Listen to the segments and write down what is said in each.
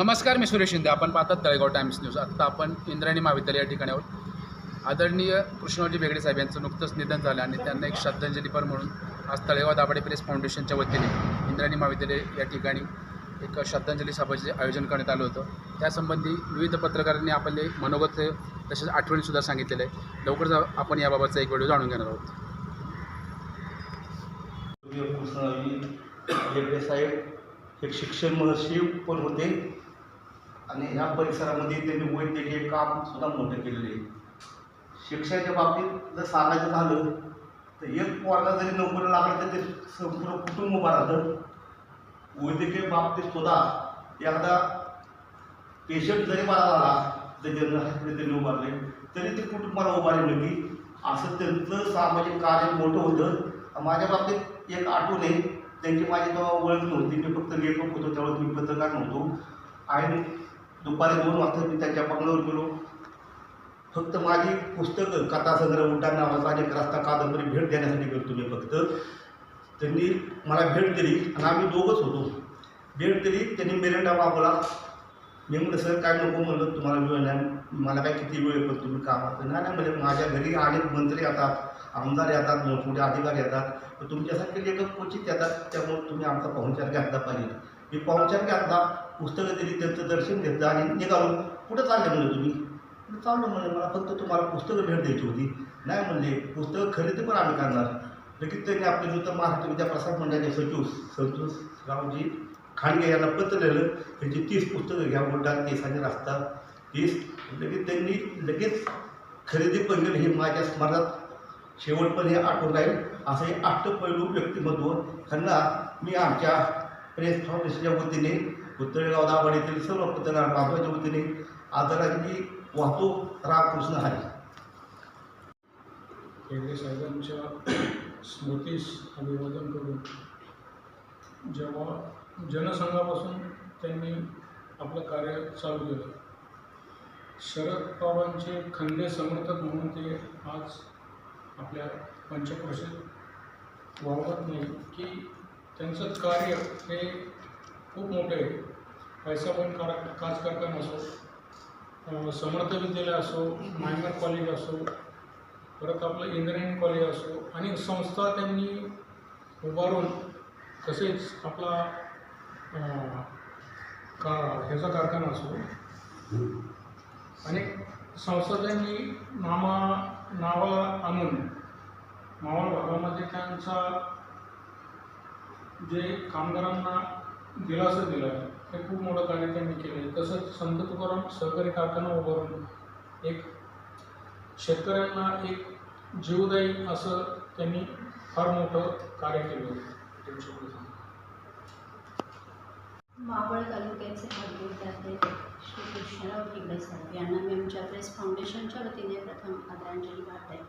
नमस्कार मी सुरेश शिंदे. आपण पाहतात तळेगाव टाइम्स न्यूज. आत्ता आपण इंद्रायणी महाविद्यालय या ठिकाणावर आदरणीय कृष्णरावजी बेगडे साहेब यांचं नुकतंच निधन झालं आणि त्यांना एक श्रद्धांजलीपर म्हणून आज तळेगाव दाभाडे प्रेस फाउंडेशनच्या वतीने इंद्रायणी महाविद्यालय या ठिकाणी एक श्रद्धांजली सभाचे आयोजन करण्यात आलं होतं. त्यासंबंधी विविध पत्रकारांनी आपले मनोगत तसेच आठवणीसुद्धा सांगितलेलं आहे लवकरच आपण याबाबतचा एक व्हिडिओ जाणून घेणार आहोत. स्वर्गीय साहेब एक शिक्षण महर्षी पण होते. आणि ह्या परिसरामध्ये त्यांनी वैद्यकीय काम सुद्धा मोठं केलेलं आहे. शिक्षणाच्या बाबतीत जर सांगायचं झालं तर एक पोरगा जरी नोकरी लागला तर ते संपूर्ण कुटुंब उभं राहतं. वैद्यकीय बाबतीत सुद्धा एखादा पेशंट जरी मला झाला जर जनरल हॉस्पिटल त्यांनी उभारले तरी ते कुटुंबाला उभारली नव्हती असं त्यांचं सामाजिक कार्य मोठं होतं. माझ्या बाबतीत एक आठवण आहे. त्यांची माझी तेव्हा ओळख नव्हती मी फक्त लेखक होतो त्यावेळेस मी पत्रकार नव्हतो. आणि दुपारी दोन वाजता मी त्यांच्या बंगल्यावर गेलो. फक्त माझी पुस्तकं कथासंग्रह उड्डाण नावाचा आणि रस्ता कादंबरी भेट देण्यासाठी गेलो मी फक्त. त्यांनी मला भेट दिली आणि आम्ही दोघंच होतो. भेट दिली त्यांनी मेरेंडा मागवला मी म्हणलं सर काय नको म्हणलं तुम्हाला वेळ नाही मला काय किती वेळ पण तुम्ही कामात नाही. नाही म्हणजे माझ्या घरी अनेक मंत्री येतात आमदार येतात मोठमोठे अधिकारी येतात तर तुमच्यासारखे लेखक क्वचित येतात त्यामुळे तुम्ही आमचा पाहुणचार घातला पाहिजे. मी पाहुणचार घातला पुस्तकं दिली त्यांचं दर्शन घेतलं आणि निघालो. कुठं चालले म्हणलं तुम्ही? म्हणलं, चाललो म्हणलं मला फक्त तुम्हाला पुस्तकं भेट द्यायची होती. नाही म्हणले पुस्तकं खरेदी पण आम्ही करणार. लगेच त्यांनी आपले जुतं महाराष्ट्र विद्याप्रसाद मंडळाचे सचिव संतोष रावजी खांडगे यांना पत्र लिहिलं. त्यांची तीस पुस्तकं घ्या मोठा केसाने रस्ता तीस लगेच त्यांनी लगेच खरेदी पण हे माझ्या स्मरणात शेवट पण हे आठवत राहील. असं हे अष्टपैलू व्यक्तिमत्व. त्यांना मी आमच्या प्रेस फाउंडेशनच्या वतीने पुतळेगाव दाभाड येथील सर्व पत्रकार बांधवाच्या वतीने आदरांची वाहतूक रामकृष्ण हरी हेगडे साहेबांच्या स्मृतीस अभिवादन करून जेव्हा जनसंघापासून त्यांनी आपलं कार्य चालू केलं शरद पवारांचे खंदे समर्थक म्हणून ते आज आपल्या पंचक्रोशीत वावरत नाही की त्यांचं कार्य हे खूप मोठे पैसा पण कार काज कारखाना असो समर्थ विद्यालय असो मायनर कॉलेज असो परत आपलं इंद्रायणी कॉलेज असो अनेक संस्था त्यांनी उभारून तसेच आपला का ह्याचा कारखाना असो अनेक संस्था त्यांनी नामा नावा आणून मावळ भागामध्ये त्यांचा जे कामगारांना दिलासा दिला. हे खूप मोठं कार्य त्यांनी केलं तसंच संत तुकाराम सहकारी कारखाना उभारून एक शेतकऱ्यांना एक जीवदायी असं त्यांनी फार मोठं कार्य केलं होतं. मावळ तालुक्याचे माजी श्री कृष्णराव ठिंगळे साहेब यांना मी आमच्या प्रेस फाउंडेशनच्या वतीने प्रथम आदरांजली वाहते.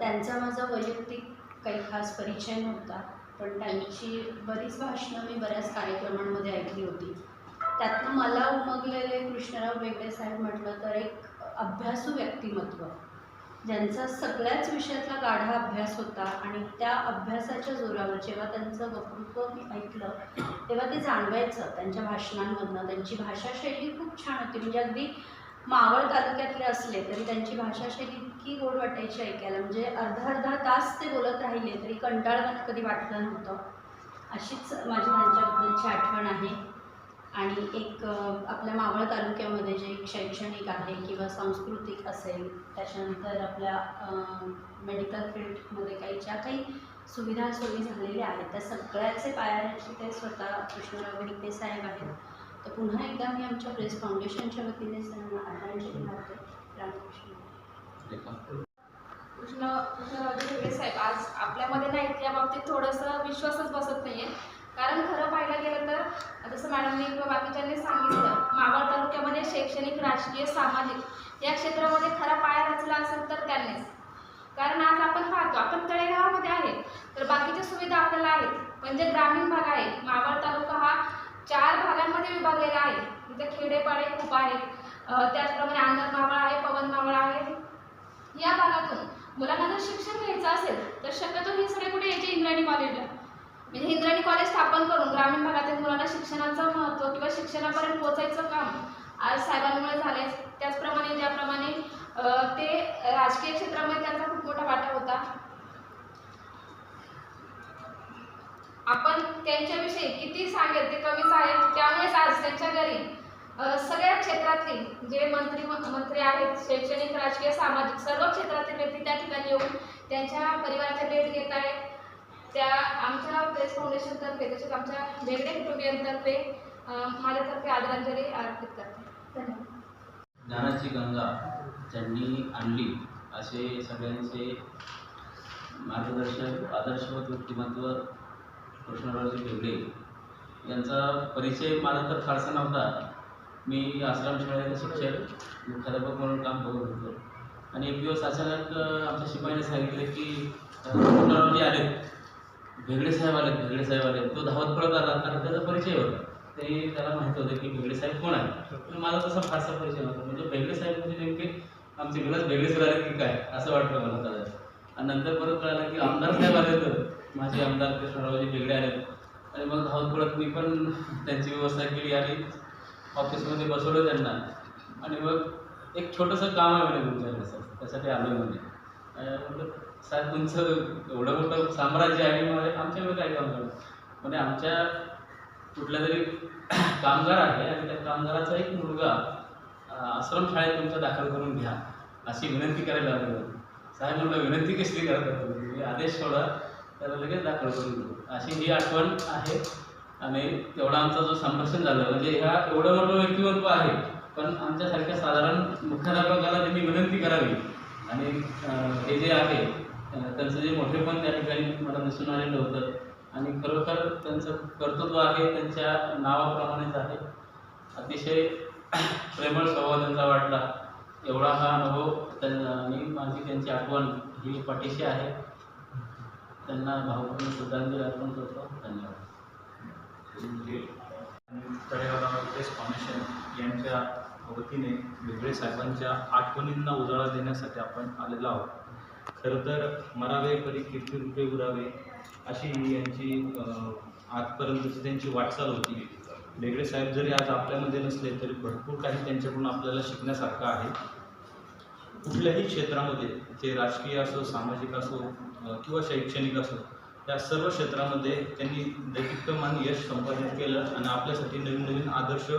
त्यांचा माझा वैयक्तिक काही खास परिचय नव्हता पण त्यांची बरीच भाषणं मी बऱ्याच कार्यक्रमांमध्ये ऐकली होती. त्यातनं मला उमगलेले कृष्णराव बेगडे साहेब म्हटलं तर एक अभ्यासू व्यक्तिमत्व ज्यांचा सगळ्याच विषयातला गाढा अभ्यास होता आणि त्या अभ्यासाच्या जोरावर जेव्हा त्यांचं वक्तृत्व मी ऐकलं तेव्हा ते जाणवायचं त्यांच्या भाषणांमधनं. त्यांची भाषाशैली खूप छान होती. म्हणजे अगदी मावळ तालुक्यातले असले तरी त्यांची भाषाशैली इतकी गोड वाटायची ऐकायला. म्हणजे अर्धा अर्धा तास ते बोलत राहिले तरी कंटाळवाणं कधी वाटलं नव्हतं. अशीच माझी त्यांच्याबद्दलची आठवण आहे. आणि एक आपल्या मावळ तालुक्यामध्ये जे एक शैक्षणिक आहे किंवा सांस्कृतिक असेल त्याच्यानंतर आपल्या मेडिकल फील्डमध्ये काही ज्या काही सुविधा सोयी झालेल्या आहेत त्या सगळ्याचे पायाची ते स्वतः कृष्णराव भिडके साहेब आहेत. तर पुन्हा एकदा मी आमच्या प्रेस फाउंडेशनच्या वतीने सरांना आदरांजली वाहते. रामकृष्ण. कृष्ण कृष्णरावजी साहेब आज आपल्यामध्ये नाहीत या बाबतीत थोडंसं विश्वासच बसत नाही आहे कारण खरं पाहायला गेलं तर जसं मॅडमने किंवा बाकीच्यांनी सांगितलं मावळ तालुक्यामध्ये शैक्षणिक राजकीय सामाजिक या क्षेत्रामध्ये खरा पाया रचला असेल तर त्यांनीच. कारण आज आपण पाहतो आपण तळेगावामध्ये आहे तर बाकीच्या सुविधा आपल्याला आहेत. पण जे ग्रामीण भाग आहे मावळ तालुका हा चार भागांमध्ये विभागलेला आहे तिथे खेडेपाडे खूप आहेत. त्याचप्रमाणे आनंद मावळ आहे पवन मावळ आहे. या भागातून मुलांना जर शिक्षण घ्यायचं असेल तर शक्यतो हे सगळे कुठे यायचे? इंद्रायणी कॉलेजला. म्हणजे इंद्रायणी कॉलेज स्थापन करून ग्रामीण भागातील मुलांना शिक्षणाचं महत्त्व किंवा शिक्षणापर्यंत पोहोचायचं काम आज साहेबांमुळे झालंय. त्याचप्रमाणे ज्याप्रमाणे ते राजकीय क्षेत्रामध्ये त्यांचा खूप मोठा वाटा होता. आपण त्यांच्याविषयी किती सांगेल ते कमीच आहे त्यामुळेच आज त्यांच्या घरी सगळ्या क्षेत्रातले जे मंत्री मंत्री आहेत शैक्षणिक राजकीय सामाजिक सर्व क्षेत्रातील व्यक्ती त्या ठिकाणी येऊन त्यांच्या परिवाराच्या भेट घेत आहेत त्या आमच्या प्रेस फाउंडेशनतर्फे तसेच आमच्या वेगळे कुटुंबियांतर्फे माझ्यातर्फे आदरांजली अर्पित करते. धन्यवाद. ज्ञानाची गंगा ज्यांनी आणली असे सगळ्यांचे मार्गदर्शक आदर्शवत व्यक्तिमत्व कृष्णरावजी बेगडे यांचा परिचय माझा तर फारसा नव्हता. मी आश्रमशाळेत शिक्षक मुख्याध्यापक म्हणून काम करत होतो आणि एक दिवस अचानक आमच्या शिपाईने सांगितले की अ, आले? भेगडे साहेब आले भेगडे साहेब आले तो धावत पळत आला कारण त्याचा परिचय होता. तरी त्याला माहीत होतं की भेगडे साहेब कोण आहे पण माझा तसा फारसा परिचय नव्हता. म्हणजे भेगडे साहेब म्हणजे नेमके आमचे गरज भेगडे सर आले की काय? असं वाटलं मला त्याला आणि नंतर परत कळालं की आमदार साहेब आले तर. माझे आमदार कृष्णरावजी भेगडे आले आणि मग धावत पळत मी पण त्यांची व्यवस्था केली आणि ऑफिसमध्ये बसवलं त्यांना. आणि मग एक छोटंसं काम आहे म्हणे तुमच्याकडे सर त्यासाठी आलो म्हणे. म्हटलं साहेब तुमचं एवढं मोठं साम्राज्य आहे म्हणजे आमच्याकडे काय काम करणार? म्हणजे आमच्या कुठल्या तरी कामगार आहे आणि त्या कामगाराचा एक मुलगा आश्रम आश्रमशाळेत तुमचा दाखल करून घ्या अशी विनंती करायला लागली. साहेब म्हणलं विनंती कसली करतात तुम्ही? आदेश सोडा त्याला लगेच दाखल करून घेऊ अशी ही आठवण आहे. आणि तेवढा आमचा जो संभाषण झालं म्हणजे ह्या एवढं मोठं व्यक्तिमत्व आहे पण आमच्यासारख्या साधारण मुख्याध्यापकाला त्यांनी विनंती करावी. आणि हे जे आहे त्यांचं जे मोठेपण त्या ठिकाणी मला दिसून आलेलं होतं. आणि खरोखर त्यांचं कर्तृत्व आहे त्यांच्या नावाप्रमाणेच आहे. अतिशय प्रेमळ स्वभाव त्यांचा वाटला. एवढा हा अनुभव त्यांना आणि माझी त्यांची आठवण ही पाठीशी आहे. त्यांना भावपूर्ण श्रद्धांजली अर्पण करतो. धन्यवाद. तळेगाव फाउंडेशन यांच्या वतीने वेगळे साहेबांच्या आठवणींना उजाळा देण्यासाठी आपण आलेलो आहोत. खरं तर मरावे परी कीर्ती रुपये उरावे अशी यांची आजपर्यंतची त्यांची वाटचाल होती. वेगळे साहेब जरी आज आपल्यामध्ये नसले तरी भरपूर काही त्यांच्याकडून आपल्याला शिकण्यासारखं आहे. कुठल्याही क्षेत्रामध्ये ते राजकीय असो सामाजिक असो किंवा शैक्षणिक असो त्या सर्व क्षेत्रामध्ये त्यांनी दैदिप्यमान यश संपादित केलं आणि आपल्यासाठी नवीन नवीन आदर्श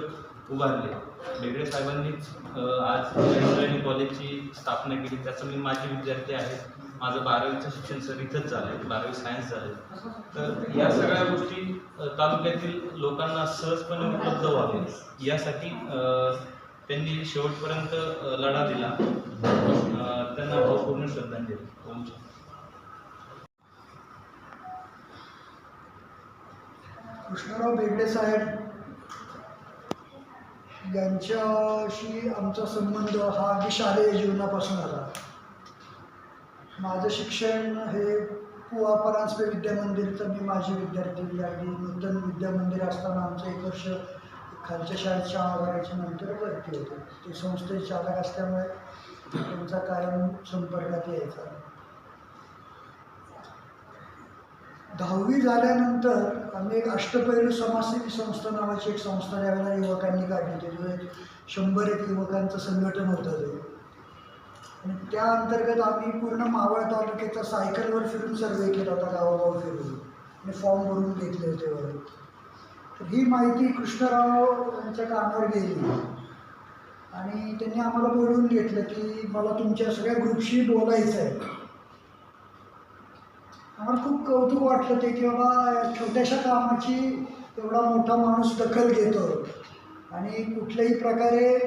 उभारले. बेगडे साहेबांनीच आज इंद्रायणी कॉलेजची स्थापना केली. त्याचं मी माझे विद्यार्थी आहे. माझं बारावीचं शिक्षण सर इथंच झालं आहे. बारावी सायन्स झालं आहे. तर या सगळ्या गोष्टी तालुक्यातील लोकांना सहजपणे उपलब्ध व्हावे. यासाठी त्यांनी शेवटपर्यंत लढा दिला. त्यांना भावपूर्ण श्रद्धांजली. कृष्णराव बेगडे साहेब यांच्याशी आमचा संबंध हा अगदी शालेय जीवनापासून आला. माझं शिक्षण हे पुवा परांजपे विद्यामंदिरचं मी माझे विद्यार्थी अगदी नूतन विद्यामंदिर असताना आमचं एक वर्ष खालच्या शाळेत शाळा भरायच्या नंतर वरती होते. ते संस्थेचे चालक असल्यामुळे त्यांचा कायम संपर्कात यायचा. दहावी झाल्यानंतर आम्ही एक अष्टपैलू समाजसेवी संस्था नावाची एक संस्था त्यावेळेला युवकांनी काढली होती. जो शंभर एक युवकांचं संघटन होतं ते. आणि त्या अंतर्गत आम्ही पूर्ण मावळ तालुक्याचा सायकलवर फिरून सर्वे केला होता गावोगाव फिरून. आणि फॉर्म भरून घेतले होते वर. तर ही माहिती कृष्णराव यांच्या कानावर गेली. आणि त्यांनी आम्हाला बोलवून घेतलं की मला तुमच्या सगळ्या ग्रुपशी बोलायचं आहे आम्हाला खूप कौतुक वाटलं ते की बाबा छोट्याशा कामाची एवढा मोठा माणूस दखल घेतो आणि कुठल्याही प्रकारे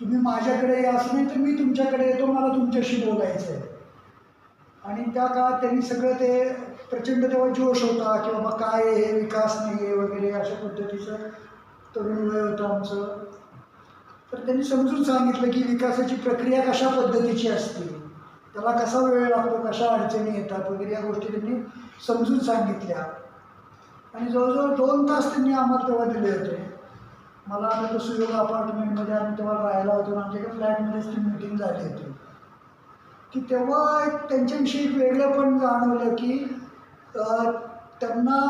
तुम्ही माझ्याकडे या असं नाही तर मी तुमच्याकडे येतो मला तुमच्याशी बोलायचं आहे आणि त्या काळात त्यांनी सगळं ते प्रचंड तेव्हा जोश होता की बाबा काय हे? विकास नाही आहे वगैरे अशा पद्धतीचं तरुण वय होतं आमचं. तर त्यांनी समजून सांगितलं की विकासाची प्रक्रिया कशा पद्धतीची असते. त्याला कसा वेळ लागतो कशा अडचणी येतात वगैरे या गोष्टी त्यांनी समजून सांगितल्या. आणि जवळजवळ दोन तास त्यांनी आम्हाला तेव्हा दिले होते. मला आता तो सुयोग अपार्टमेंटमध्ये आम्ही तेव्हा राहायला होतो आणि आमच्या एका फ्लॅटमध्येच ती मीटिंग झाली होती. की तेव्हा एक त्यांच्याविषयी एक वेगळं पण जाणवलं की त्यांना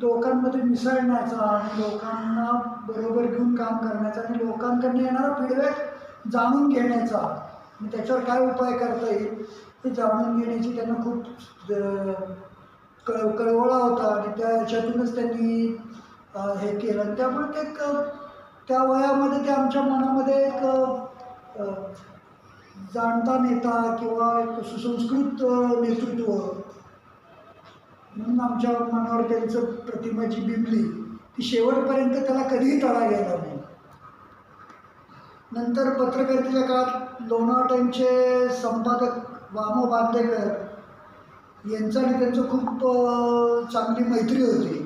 लोकांमध्ये मिसळण्याचा आणि लोकांना बरोबर घेऊन काम करण्याचा आणि लोकांकडनं येणारा फीडबॅक जाणून घेण्याचा त्याच्यावर काय उपाय करता येईल हे जाणून घेण्याची त्यांना खूप कळ कळवळा होता आणि त्या त्यांनी हे केलं. आणि त्यामुळे ते एक त्या वयामध्ये ते आमच्या मनामध्ये एक अं, जाणता नेता किंवा एक सुसंस्कृत नेतृत्व म्हणून आमच्या मनावर त्यांचं प्रतिमा जी बिंबली ती शेवटपर्यंत त्याला कधीही तडा गेला नाही. नंतर पत्रकारितेच्या काळात लोणावळा टाईमचे संपादक वामो बांदेकर यांचं आणि त्यांचं खूप चांगली मैत्री होती.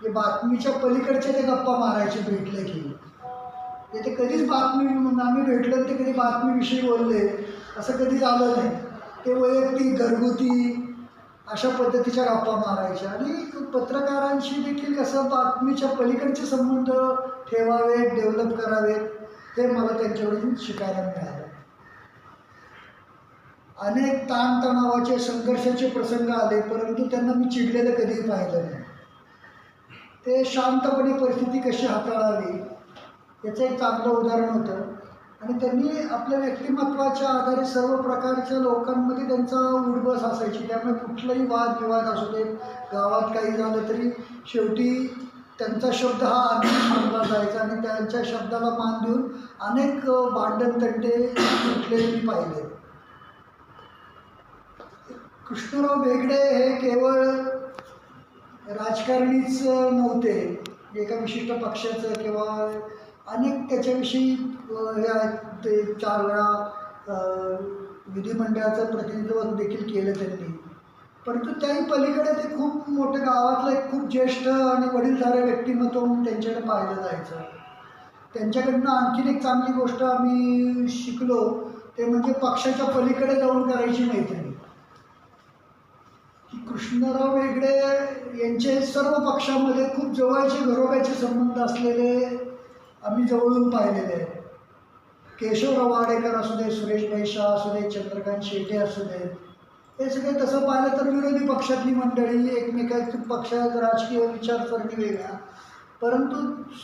ते बातमीच्या पलीकडचे ते गप्पा मारायचे भेटले की ते ते कधीच बातमी म्हणून आम्ही भेटलो ते कधी बातमीविषयी बोलले असं कधी झालं नाही. ते वैयक्तिक घरगुती अशा पद्धतीच्या गप्पा मारायच्या आणि पत्रकारांशी देखील कसं बातमीच्या पलीकडचे संबंध ठेवावेत डेव्हलप करावेत ते मला त्यांच्याकडून शिकायला मिळालं. अनेक ताणतणावाचे संघर्षाचे प्रसंग आले परंतु त्यांना मी चिडलेलं कधीही पाहिलं नाही. ते शांतपणे परिस्थिती कशी हाताळावी याचं एक चांगलं उदाहरण होतं. आणि त्यांनी आपल्या व्यक्तिमत्वाच्या आधारे सर्व प्रकारच्या लोकांमध्ये त्यांचा उडबस असायची. त्यामुळे कुठलाही वादविवाद असू देत गावात काही झालं तरी शेवटी त्यांचा शब्द हा अनेक मानला जायचा आणि त्यांच्या शब्दाला मान देऊन अनेक भांडण तंटे सुटलेले मी पाहिले. कृष्णराव बेगडे हे केवळ राजकारणीच नव्हते. एका विशिष्ट पक्षाचं किंवा अनेक त्याच्याविषयी हे आहेत. ते चार वेळा विधिमंडळाचं प्रतिनिधित्व देखील केलं त्यांनी. परंतु त्याही पलीकडे ते खूप मोठं गावातलं एक खूप ज्येष्ठ आणि वडीलधाऱ्या व्यक्तिमत्व म्हणून त्यांच्याकडे पाहिलं जायचं. त्यांच्याकडनं आणखीन एक चांगली गोष्ट आम्ही शिकलो ते म्हणजे पक्षाच्या पलीकडे जाऊन करायची मैत्री. की कृष्णराव वेगळे यांचे सर्व पक्षामध्ये खूप जवळचे घरोब्याचे संबंध असलेले आम्ही जवळून पाहिलेले. आहेत केशवराव वाडेकर असू दे सुरेशभाई शाह असू दे चंद्रकांत शेटे असू दे हे सगळे तसं पाहिलं तर विरोधी पक्षातली मंडळी एकमेकांची पक्षात राजकीय विचारसरणी वेगळ्या परंतु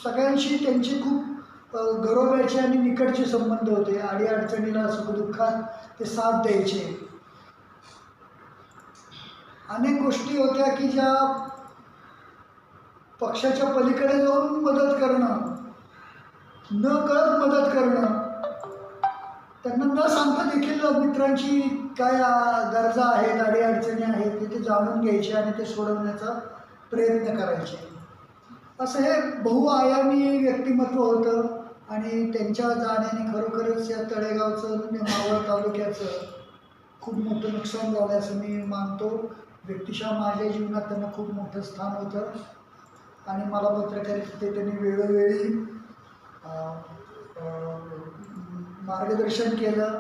सगळ्यांशी त्यांचे खूप गरोब्याचे आणि निकटचे संबंध होते. अडीअडचणीला सुखदुःखात ते साथ द्यायचे. अनेक गोष्टी होत्या की ज्या पक्षाच्या पलीकडे जाऊन मदत करणं न कळत मदत करणं त्यांना न सांगता देखील मित्रांची काय गरजा आहेत अडीअडचणी आहेत ते ते जाणून घ्यायचे आणि ते सोडवण्याचा प्रयत्न करायचे. असं हे बहुआयामी व्यक्तिमत्व होतं आणि त्यांच्या जाण्याने खरोखरच या तळेगावचं म्हणजे मावळ तालुक्याचं खूप मोठं नुकसान झालं असं मी मानतो. व्यक्तिशः माझ्या जीवनात त्यांना खूप मोठं स्थान होतं आणि मला पत्रकारितेत त्यांनी वेळोवेळी मार्गदर्शन केलं.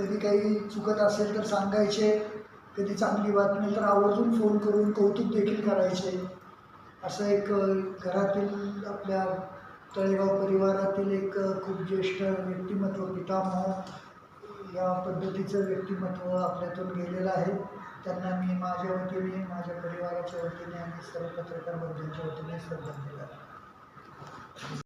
कधी काही चुकत असेल तर सांगायचे. कधी चांगली बातमी तर आवर्जून फोन करून कौतुक देखील करायचे. असं एक घरातील आपल्या तळेगाव परिवारातील एक खूप ज्येष्ठ व्यक्तिमत्व पितामह या पद्धतीचं व्यक्तिमत्व आपल्यातून गेलेलं आहे. त्यांना मी माझ्या वतीने माझ्या परिवाराच्या वतीने आणि सर्व पत्रकार बंधूंच्या वतीने श्रद्धांजली